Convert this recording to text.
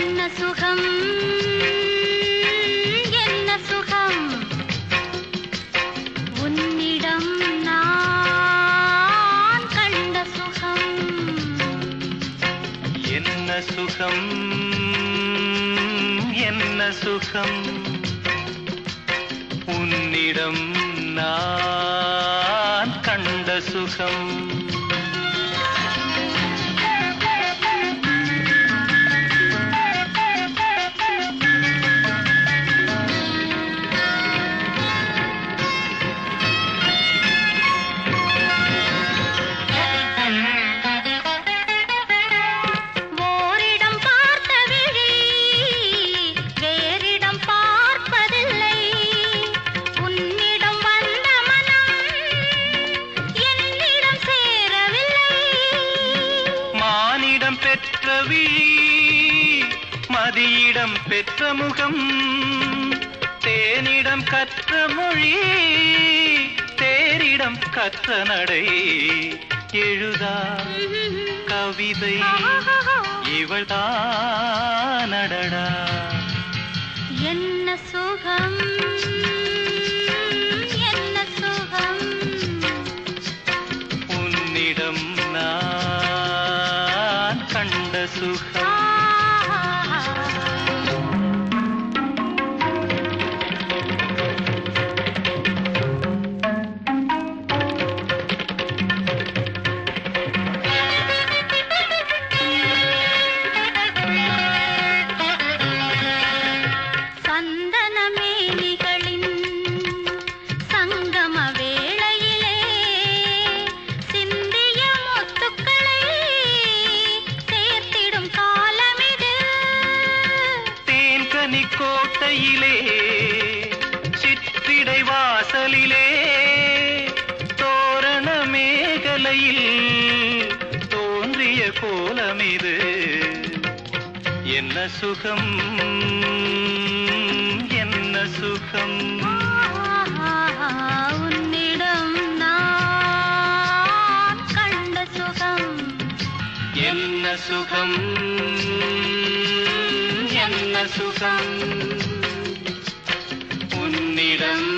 என்ன சுகம்? என்ன சுகம்? உன்னிடம் நான் கண்ட சுகம். என்ன சுகம்? என்ன சுகம்? உன்னிடம் நான் கண்ட சுகம். பெற்ற விழி மதியிடம் பெற்ற முகம் தேனிடம் கற்ற மொழி தேரிடம் கற்ற நடை. எழுதா கவிதை இவள்தானடடா என்ன சுகம்? சந்தனமேனிகளின் சங்கம வேளையிலே சிந்திய முத்துக்களை சேர்த்திடும் காலமிது. தேன்கனி கோட்டையிலே சிற்றிடை வாசலிலே தோரண மேகலையில் தோன்றிய கோலமிது. என்ன சுகம்? என்ன சுகம் என்ன சுகம் உன்னிடம்